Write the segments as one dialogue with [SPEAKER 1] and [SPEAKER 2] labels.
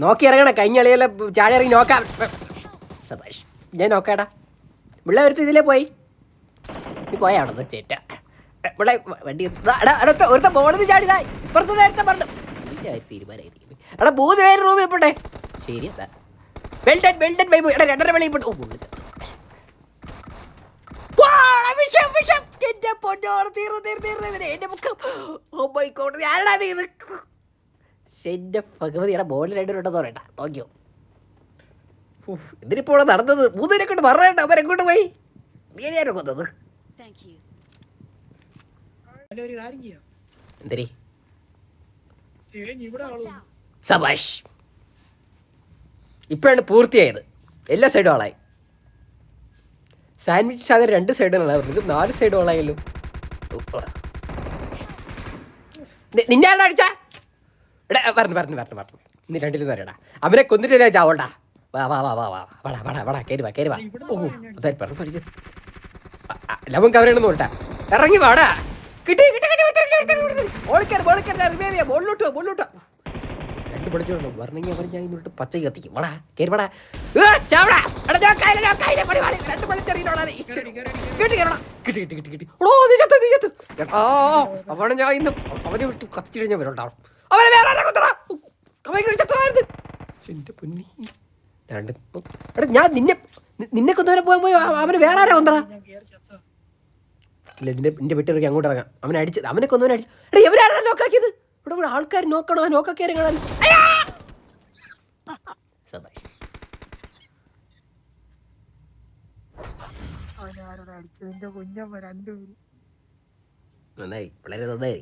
[SPEAKER 1] നോക്കി ഇറങ്ങണം. കഴിഞ്ഞ കളിയെല്ലാം ചാടി ഇറങ്ങി നോക്കാം. സബാഷ് ഞാൻ നോക്കാടാ. പിള്ളേ ഒരുത്ത ഇതിലേ പോയി. നീ പോയ അവിടെ ചേറ്റ. ഇവിടെ വണ്ടി അടുത്ത ഒരുത്ത ബോളിൽ ചാടിതാ ഇപ്പുറത്ത് നേരത്തെ പറഞ്ഞു. അവിടെ എടാ മൂന്ന് പേര് റൂമിൽ പോട്ടെ. ശരി എന്താ? വെൽഡൻ വെൽഡൻ ബൈബു എടാ രണ്ടര വെളിയിൽ പോട്ടെ. എന്റെ മുഖം. ഓ മൈ ഗോഡ് ഇത് എന്റെ ഭഗവതിയുടെ ബോളിൽ രണ്ടുപേരുണ്ടെന്ന് പറയട്ടാ നോക്കിയോ. ഇവിടെ നടന്നത്? മൂന്നിനെ കൊണ്ട് പറയണ്ട അവരെങ്ങോട്ട് പോയി. നീ ഞാനോ കൊന്നത് എന്തരി. സബാഷ്. ഇപ്പോഴാണ് പൂർത്തിയായത്. എല്ലാ സൈഡും ആളായി. സാൻഡ്വിച്ച് സാധനം രണ്ട് സൈഡുകളാണ് അവർക്ക് നാല് സൈഡും ആളായല്ലോ. നിന്നെ അടിച്ചാ? എടാ പറഞ്ഞു പറഞ്ഞു പറഞ്ഞു പറഞ്ഞു നീ രണ്ടിലും തരടാ അവനെ കൊന്നിട്ട് ചാവണ്ടാ. വാ വാ വാ വാ. വാ വാടാ വാടാ വാടാ. കയറി വാ കയറി വാ. ഓ അതായത് പറഞ്ഞു പഠിച്ചത് ലവൻ കവറണമെന്ന് നോട്ടാ ഇറങ്ങി വാടാ. കിട്ടി കിട്ടി കിട്ടി റിവൈവ് ചെയ്യാം മുകളിലോട്ട് മുകളിലോട്ട്. രണ്ട് അവർ ഞാൻ പച്ച കത്തിക്കും. വാടാ കയറി വാടാ. ചാവടാ. എടാ, ഞാൻ കയ്യിൽ, ഞാൻ കയ്യിൽ പണി പാടി. രണ്ട് പൊളിച്ചെറിയുന്നോടാ നീ. ഈശ്വര. കിട്ടി, കേറടാ. കിട്ടി, കിട്ടി, കിട്ടി, കിട്ടി. എടോ, നീ ചത്ത്, നീ ചത്ത്. എടാ, അവനെ ഞാൻ ഇന്ന് അവനെ വിട്ട് കത്തിച്ചു കഴിഞ്ഞാൽ വരണ്ടാവും. അവനെ വേറെ ആരെ എന്റെ പൊന്നി. രണ്ട് എടാ ഞാൻ നിന്നെ നിന്നെ കൊന്നവരെ പോയാൽ പോയി അവന് വേറെ ആരാ കൊന്നടാ ഇല്ല ഇതിന്റെ നിന്റെ വീട്ടിലേക്ക് അങ്ങോട്ട് ഇറങ്ങാം. അവനെ അടിച്ചത് അവനെ കൊന്നവനെ അടിച്ചു എടാ എവരാരാ നോക്കാക്കിയത്? ഇവിടെ ഇവിടെ ആൾക്കാർ നോക്കണോ? നോക്കാക്കിയാരെ കാണാൻ. നന്നായി. വളരെ നന്നായി.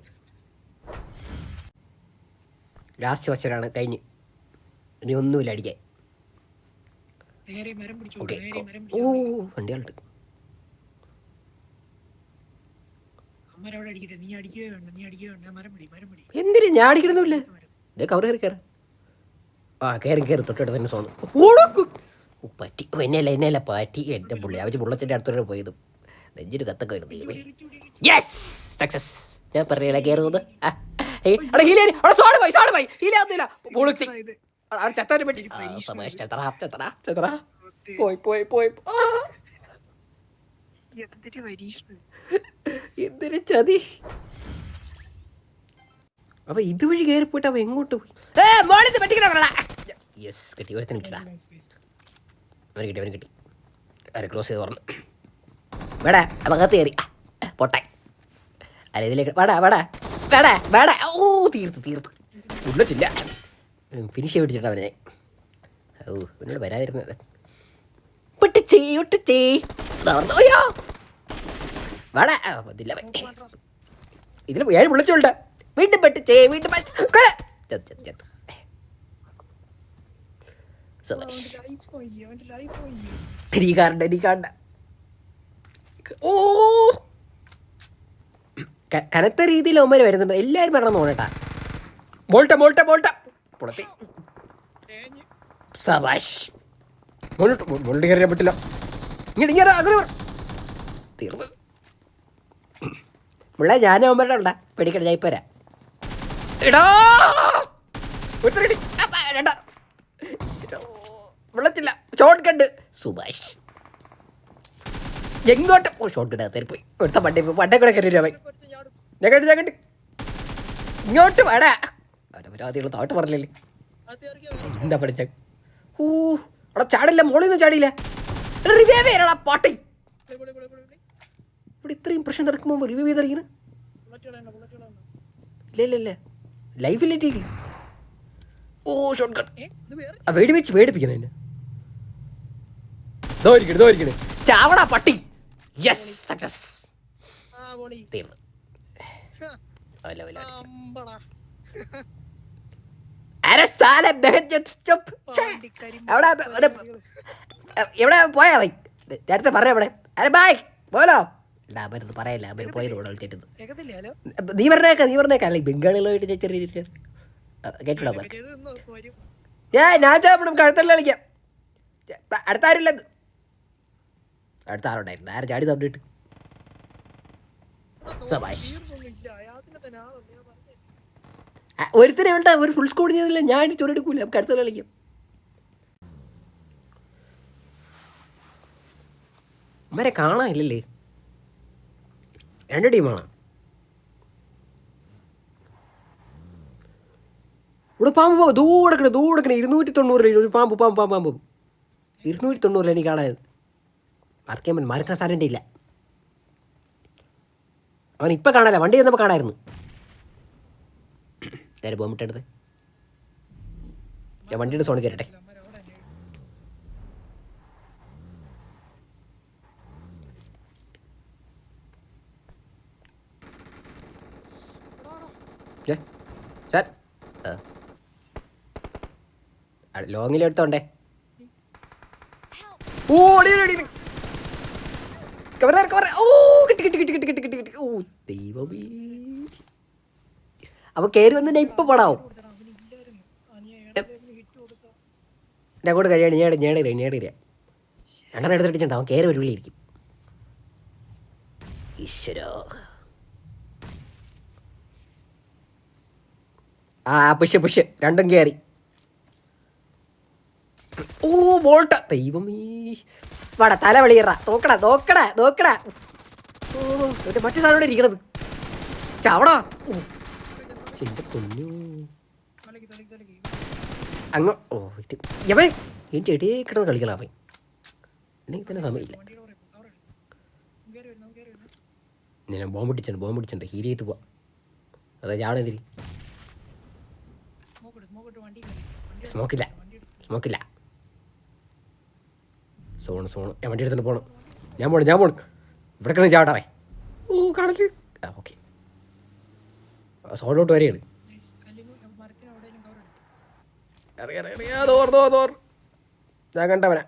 [SPEAKER 1] ലാസ്റ്റ് ക്വസ്റ്റ്യനാണ് കഴിഞ്ഞ്. ഇനി ഒന്നുമില്ല അടിക്കാൻ. ഓക്കെ ഓ വണ്ടികളുണ്ട്. എന്തിനു? ഞാൻ അടിക്കണമെന്നില്ല ഇതേ കവർ കയറി കയറി. ആ കയറി കയറി തൊട്ടടുത്ത് തന്നെ ഓ, പറ്റി. എന്നെയല്ല എന്നെയല്ല പറ്റി. എന്റെ പുള്ളി ആവശ്യ ബുള്ളറ്റിന്റെ അടുത്തോടെ പോയത്. നെഞ്ചിന് കത്തൊക്കെ വരുന്നു യെസ് സക്സസ് ഞാൻ പറയല കയറുന്നത്? അവിടെ ഹീലി അവിടെ സോഡ് പോയി സോഡ് പോയി. ഹീലി ആവുന്നില്ല ബുള്ളറ്റി
[SPEAKER 2] ഇത്
[SPEAKER 1] അവിടെ ചത്താനെ പറ്റി. ആ, സബാഷ്, ചെത്തറ, ചെത്തറ, ചെത്തറ. പോയി പോയി പോയി. ആ,
[SPEAKER 2] എന്തൊരു പരീക്ഷണം.
[SPEAKER 1] എന്തൊരു ചതി. അപ്പൊ ഇതുവഴി കയറി പോയിട്ട് അവ എങ്ങോട്ട് പോയി? ഏ മോളിൽ പറ്റിക്കണ യെസ് കിട്ടി. കിട്ടിടാ അവന് കിട്ടി അവന് കിട്ടി. അവരെ ക്രോസ് ചെയ്ത് പറഞ്ഞു വേടാ അകത്ത് കയറി. പൊട്ടെ പോട്ടെ. അല്ല ഇതിലേക്ക് വേടാ വേടാ. വേടാ വേടാ. ഓ തീർത്ത് തീർത്ത്. ഉള്ളിട്ടില്ല ഫിനിഷ് പിടിച്ചിട്ട് അവനെ. ഓ എന്നോട് വരാതിരുന്നത്. പൊട്ടിച്ചേ ഒട്ടിച്ചേ. അയ്യോ. വേടാ. ആ, ഇതില്ല ഇതിൽ ഏഴ് വിളിച്ചോണ്ട് വീണ്ടും പെട്ടിച്ചേ വീണ്ടും കൊല. ചത്ത്, ചത്ത്,
[SPEAKER 2] പോയി
[SPEAKER 1] നീ കാണണ്ട നീ കാണണ്ട ഓ കനത്ത രീതിയിൽ അവന്മാർ വരുന്നുണ്ട്. എല്ലാവരും വരണം തോന്നട്ടാ. ബോൾട്ട ബോൾട്ട ബോൾട്ട പുളത്തി. സബാഷ്. ബോൾട്ട് മോളിട്ട് കയറിയാൻ പറ്റില്ല. ഇങ്ങനെ ഇങ്ങനെ അങ്ങനെ. തീർന്നു. പിള്ളേ ഞാൻ അവന്മാരുടെ ഉണ്ടാ. പേടിക്കട ഞാൻ ഇപ്പോരാ എടാ! ഷോർട്ട് കണ്ട് സുഭാഷ് എങ്ങോട്ട്? ഓ ഷോർട്ട് കണ്ട് അകത്തേരി ഒരുത്ത പണ്ടേ പണ്ടേ കൂടെ കയറി അവൻ. കണ്ടു ഇങ്ങോട്ട് വേടാ. അവരവരാതികൾ താട്ട് പറഞ്ഞില്ലേ? എന്താ പഠിച്ച? ഊ അവിടെ ചാടില്ല മോളിൽ നിന്ന് ചാടിയില്ല. റിവ്യൂ ചെയ്യണടാ പാട്ടി. ഇവിടെ ഇത്രയും പ്രശ്നം നടക്കുമ്പോൾ റിവൈവ് ചെയ്തിരിക്കുന്നു ഇല്ല ഇല്ല ഇല്ല. ഓ ഷോട്ട് കട്ട് വേടി വെച്ച് വേടിപ്പിക്കണം എന്നെ. ദോരിക്കണേ ദോരിക്കണേ ചാവടാ പട്ടി. യെസ് സക്സസ് തീർന്നു. അരെ സാല ബെഹജത്ത് സ്റ്റോപ്പ് അവിടെ ഒരു- എവിടെ പോയാ ബൈ നേരത്തെ പറയാ ഇവിടെ. അരെ പോലോ പറയല്ല അവർ പോയത് ഇവിടെ വിളിച്ചിട്ട് നീ പറഞ്ഞേക്ക നീ പറഞ്ഞേക്ക. അല്ലെങ്കിൽ ബംഗാളികളായിട്ട് ചെറിയ കേട്ടിടാ
[SPEAKER 2] വരും.
[SPEAKER 1] ഞാൻ ചാപ്പിടും കഴുത്തല്ല കളിക്കാം. ചെ- അടുത്ത ആരുണ്ടായിരുന്നു ആര് ചാടി തന്നിട്ട്? ഒരുത്തനെ വേണ്ട ഒരു ഫുൾ സ്കോഡ് ചെയ്തില്ല ഞാൻ ചൊരെടുക്കൂല നമുക്ക് അടുത്ത കളിക്കാം. അമ്മരെ കാണാനില്ലല്ലേ? രണ്ട് ടീമാണ് ഇവിടെ പാമ്പ് പോ ദൂടക്കണേ ദൂടക്കണേ ഇരുന്നൂറ്റി തൊണ്ണൂറിൽ ഒരു പാമ്പ് പാമ്പ് പാമ്പ് പാമ്പ്. ഇരുന്നൂറ്റി തൊണ്ണൂറിൽ എനിക്ക് കാണാൻ മാർക്കാൻ പറ്റും മാർക്കണ സാറിന്റെ ഇല്ല. അവൻ ഇപ്പം കാണാല്ല വണ്ടി ചെന്നപ്പോൾ കാണായിരുന്നു. നേരെ പോകുമ്പോട്ടെടുത്ത് ഞാൻ വണ്ടിയുടെ സോണിൽ കയറട്ടെ ലോങ്ങിലെടുത്തോണ്ടേ. ഓടി ഓടി. Cover cover. ഓ കിട്ടി കിട്ടി കിട്ടി കിട്ടി കിട്ടി കിട്ടി കിട്ടി. ഓ ദൈവമേ. അവ കയറി വന്നെ ഇപ്പൊ പടാവും?
[SPEAKER 2] കൊടുത്തടാ അവന് ഇല്ലായിരുന്നു ആ നീ ഇടയ്ക്ക് ഹിറ്റ് കൊടുത്ത
[SPEAKER 1] എന്റെ അങ്ങോട്ട് കഴിയാണ് ഞാൻ ഞാൻ ഞാൻ ഞാൻ രണ്ടെണ്ണം എടുത്തിട്ടുണ്ട് അവൻ കയറി ഒരു വിളിയിരിക്കും ഈശ്വരോ. ആ പുഷ് പുഷ്. രണ്ടും കയറി ഓ ബോൾട്ട ദൈവമേ. വാടാ തല വെളിയറ നോക്കടാ നോക്കടാ നോക്കടാ. ഓ മറ്റു മറ്റേ സാധനം ഇരിക്കണത്. ചവടാ എന്റെ പൊന്നു. അങ്ങ് ഓ ഇത് യവൻ എന്റെ ഇടയിൽ കിടന്ന് കളിക്കണം അവൻ? എനിക്ക് തന്നെ സമയമില്ല. ഞാൻ ബോംബ് പിടിച്ചിട്ടുണ്ട് ബോംബ് പിടിച്ചിട്ടുണ്ട് ഹീൽ ചെയ്തിട്ട് പോവാം. അതാ ചാവണെതിരി
[SPEAKER 2] സ്മോക്കില്ല ഇട്ട് സ്മോക്ക് ഇട്ട് വണ്ടി കയറി വണ്ടി എടുത്ത്
[SPEAKER 1] സ്മോക്കില്ല
[SPEAKER 2] വണ്ടി എടുത്ത്
[SPEAKER 1] സ്മോക്കില്ല സോണ് സോണ്. ഞാൻ വണ്ടി എടുത്തിട്ട് പോകണം ഞാൻ പോണം ഞാൻ പോണം. ഇവിടെ കിടന്ന് ചാവട്ടാവേ ഓ കടൽ. ആ ഓക്കെ. സോണിലോട്ട് വരെയാണ്. ഞാൻ കണ്ടവനെ.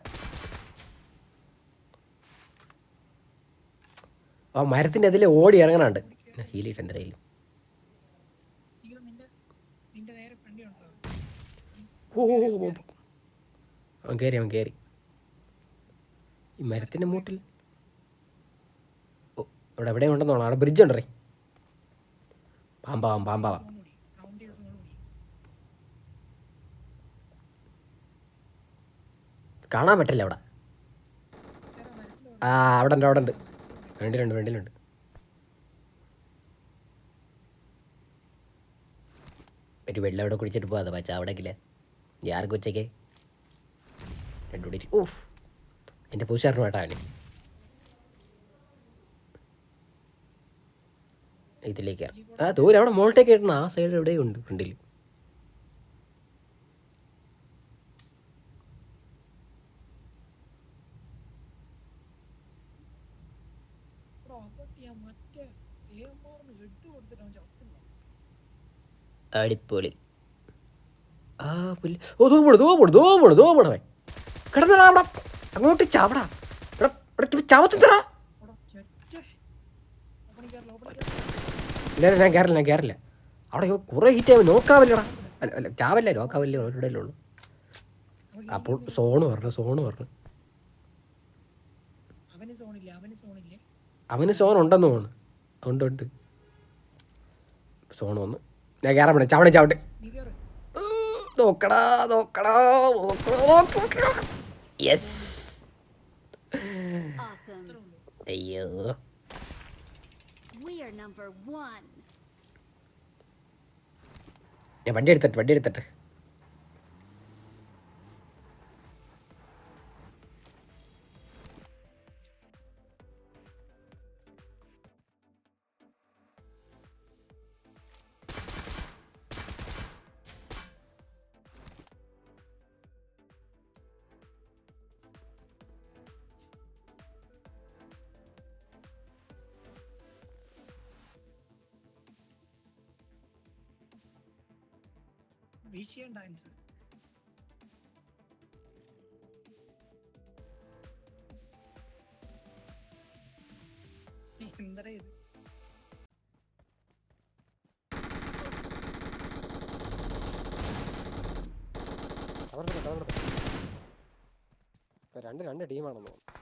[SPEAKER 1] ആ മരത്തിന്റെ അതിൽ ഓടി ഇറങ്ങണുണ്ട്. ഹീലിട്ട് എന്റെ കയ്യിൽ ഓ. അവൻ കയറി അവൻ കയറി ഈ മരത്തിന്റെ മൂട്ടിൽ. ഓ ഇവിടെ എവിടെ ഉണ്ടെന്ന് തോന്നണം. അവിടെ ബ്രിഡ്ജ് ഉണ്ടറേ പാമ്പാവാം പാമ്പാവാം
[SPEAKER 2] കൂടി
[SPEAKER 1] കാണാൻ പറ്റില്ല അവിടെ? ആ അവിടെ ഉണ്ട് അവിടെ ഉണ്ട്. വേണ്ടിയിലുണ്ട് വേണ്ടിയിലുണ്ട് ഒരു വെള്ളം അവിടെ കുടിച്ചിട്ട് പോവാതെ പച്ച അവിടെ ഈ ആർക്ക് ഉച്ചയ്ക്ക്? രണ്ടുകൂടി ഓ എന്റെ പൂശാറിന് വേട്ടാ അവന് ഇതിലേക്ക് ആ ദൂരെ അവിടെ മോൾട്ടേക്ക് ഇടണം ആ സൈഡ് എവിടെയും ഉണ്ട് ഫ്രണ്ടിൽ അടിപൊളി. ആ പുല്ല്. ഓ ദോ പോണു ദോ പോണു ദോ പോണു ദോ പോണവേ കിടന്നടാ അവിടെ. അങ്ങോട്ട് ചാവടാ. ഇവിടെ ഇവിടെ ചാവത്തിത്തറ ഇല്ല ഞാൻ കയറില്ല ഞാൻ കയറില്ല അവിടെ കുറേ ഹീറ്റ് ആവും നോക്കാവില്ലടാ അല്ല അല്ല ചാവല്ലേ നോക്കാവില്ലേ ഒരിടയിലേ ഉള്ളൂ. അപ്പോൾ സോണ് പറഞ്ഞു സോണ് പറഞ്ഞു.
[SPEAKER 2] അവന്
[SPEAKER 1] സോൺ ഉണ്ടെന്ന് തോന്നുന്നു. ഉണ്ട് ഉണ്ട്. സോൺ വന്ന്. ഞാൻ കയറാൻ പറ്റേ ചാവണേ ചാവട്ടെ. നോക്കടാ നോക്കടാ നോക്കടാ നോക്കടാ. Yes
[SPEAKER 3] Awesome.
[SPEAKER 1] അയ്യോ
[SPEAKER 3] We are number one.
[SPEAKER 1] ഞാൻ വണ്ടി എടുത്തിട്ട് വണ്ടി എടുത്തിട്ട്
[SPEAKER 2] ഡാൻസ് എന്താ ഇത്?
[SPEAKER 1] രണ്ട് രണ്ട് ടീമാണെന്ന് തോന്നുന്നു.